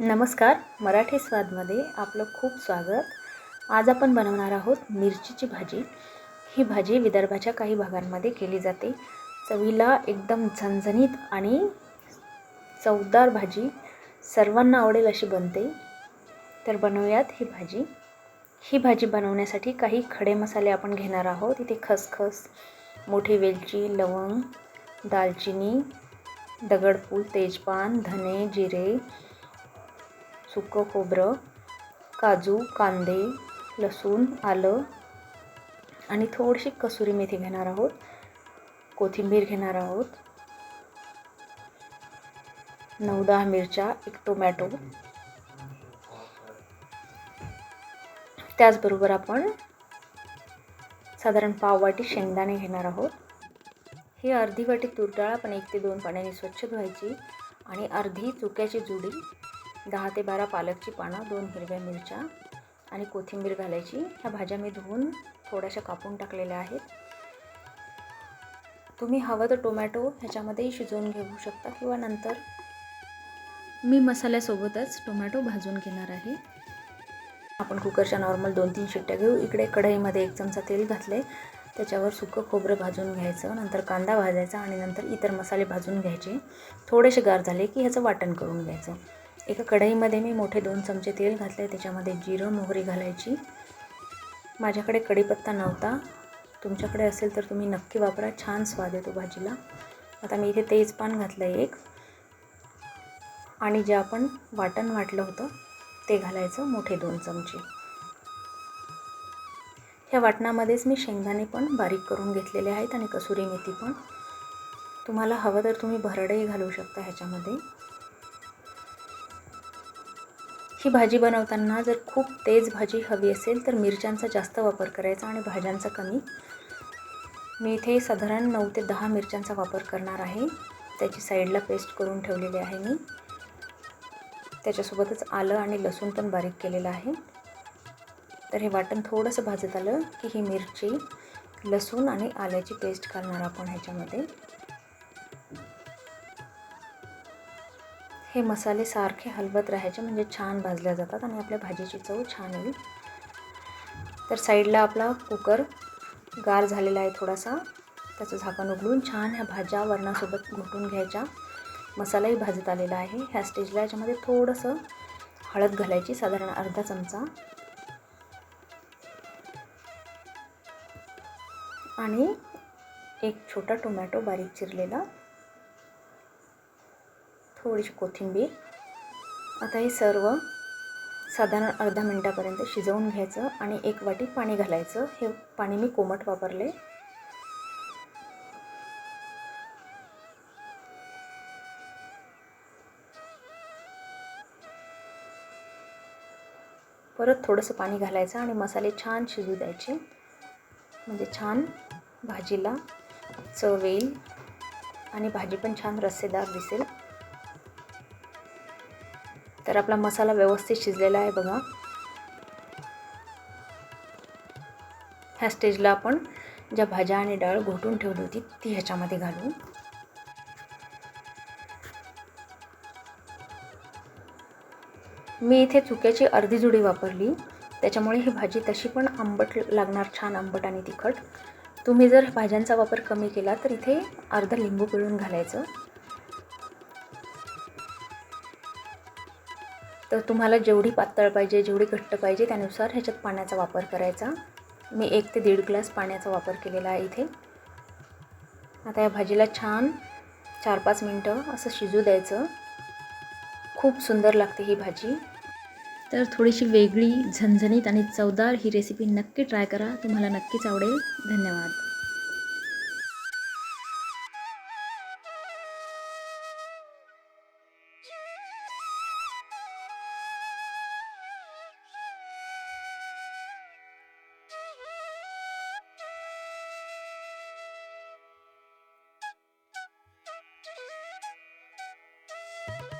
नमस्कार मराठी स्वादमध्ये आपलं खूप स्वागत. आज आपण बनवणार आहोत मिरचीची भाजी. ही भाजी विदर्भाच्या काही भागांमध्ये केली जाते. चवीला एकदम झणझणीत आणि चवदार भाजी सर्वांना आवडेल अशी बनते. तर बनवूयात ही भाजी. ही भाजी बनवण्यासाठी काही खडे मसाले आपण घेणार आहोत. इथे खसखस मोठी वेलची लवंग दालचिनी दगडफूल तेजपान धने जिरे सुकं खोबरं काजू कांदे लसूण आलं आणि थोडीशी कसुरी मेथी घेणार आहोत. कोथिंबीर घेणार आहोत. नऊ दहा मिरच्या एक टोमॅटो. त्याचबरोबर आपण साधारण पाव वाटी शेंगदाणे घेणार आहोत. ही अर्धी वाटी तूर डाळ आपण एक ते दोन पाण्याने स्वच्छ धुवायची आणि अर्धी चुक्याची जुडी दहा ते बारा पालकची पानं दोन हिरव्या मिरच्या आणि कोथिंबीर घालायची. ह्या भाज्या मी धुवून थोड्याशा कापून टाकलेल्या आहेत. तुम्ही हवं तर टोमॅटो ह्याच्यामध्येही शिजवून घेऊ शकता किंवा नंतर मी मसाल्यासोबतच टोमॅटो भाजून घेणार आहे. आपण कुकरच्या नॉर्मल दोन तीन शिट्ट्या घेऊ. इकडे कढईमध्ये एक चमचा तेल घातले त्याच्यावर सुकं खोबरं भाजून घ्यायचं. नंतर कांदा भाजायचा आणि नंतर इतर मसाले भाजून घ्यायचे. थोडेसे गार झाले की ह्याचं वाटण करून घ्यायचं. एका कढईमध्ये मी मोठे दोन चमचे तेल घातले त्याच्यामध्ये जिरं मोहरी घालायची. माझ्याकडे कढीपत्ता नव्हता. तुमच्याकडे असेल तर तुम्ही नक्की वापरा. छान स्वाद येतो भाजीला. आता मी इथे तेजपान घातलं आहे एक. आणि जे आपण वाटण वाटलं होतं ते घालायचं मोठे दोन चमचे. ह्या वाटणामध्येच मी शेंगदाणे पण बारीक करून घेतलेले आहेत आणि कसुरी मेथी पण. तुम्हाला हवं तर तुम्ही भरडही घालू शकता ह्याच्यामध्ये. ही भाजी बनवताना जर खूप तेज भाजी हवी असेल तर मिरच्यांचा जास्त वापर करायचा आणि भाज्यांचा कमी. मी इथे साधारण नऊ ते दहा मिरच्यांचा वापर करणार आहे. त्याची साईडला पेस्ट करून ठेवलेली आहे मी. त्याच्यासोबतच आलं आणि लसूण पण बारीक केलेलं आहे. तर हे वाटण थोडंसं भाजत आलं की ही मिरची लसूण आणि आल्याची पेस्ट घालणार आपण ह्याच्यामध्ये. हे मसाले सारखे हलवत राहायचे म्हणजे छान भाजल्या जातात आणि आपल्या भाजीची चव छान येईल. तर साईडला आपला कुकर गार झालेला आहे थोडासा. त्याचं झाकण उघडून छान ह्या भाज्या वरणासोबत घुटून घ्यायच्या. मसालाही भाजत आलेला आहे. ह्या स्टेजला याच्यामध्ये थोडंसं हळद घालायची साधारण अर्धा चमचा. आणि एक छोटा टोमॅटो बारीक चिरलेला. थोडीशी कोथिंबीर आता हे सर्व साधारण अर्धा मिनटापर्यंत शिजवून घ्यायचं आणि एक वाटी पाणी घालायचं. हे पाणी मी कोमट वापरले. परत थोडंसं पाणी घालायचं आणि मसाले छान शिजू द्यायचे. म्हणजे छान भाजीला चव येईल आणि भाजी पण छान रस्सेदार दिसेल. तर आपला मसाला व्यवस्थित शिजलेला आहे बघा. ह्या स्टेजला आपण ज्या भाज्या आणि डाळ घोटून ठेवली होती ती ह्याच्यामध्ये घालू. मी इथे चुक्याची अर्धी जुडी वापरली. त्याच्यामुळे ही भाजी तशी पण आंबट लागणार छान आंबट आणि तिखट. तुम्ही जर भाज्यांचा वापर कमी केला तर इथे अर्धा लिंबू पिळून घालायचं. तर तुम्हाला जेवढी पातळ पाहिजे जेवढी घट्ट पाहिजे त्यानुसार ह्याच्यात पाण्याचा वापर करायचा. मी एक ते दीड ग्लास पाण्याचा वापर केलेला आहे इथे. आता या भाजीला छान चार पाच मिनटं असं शिजू द्यायचं. खूप सुंदर लागते ही भाजी. तर थोडीशी वेगळी झणझणीत आणि चवदार ही रेसिपी नक्की ट्राय करा. तुम्हाला नक्कीच आवडेल. धन्यवाद. 何?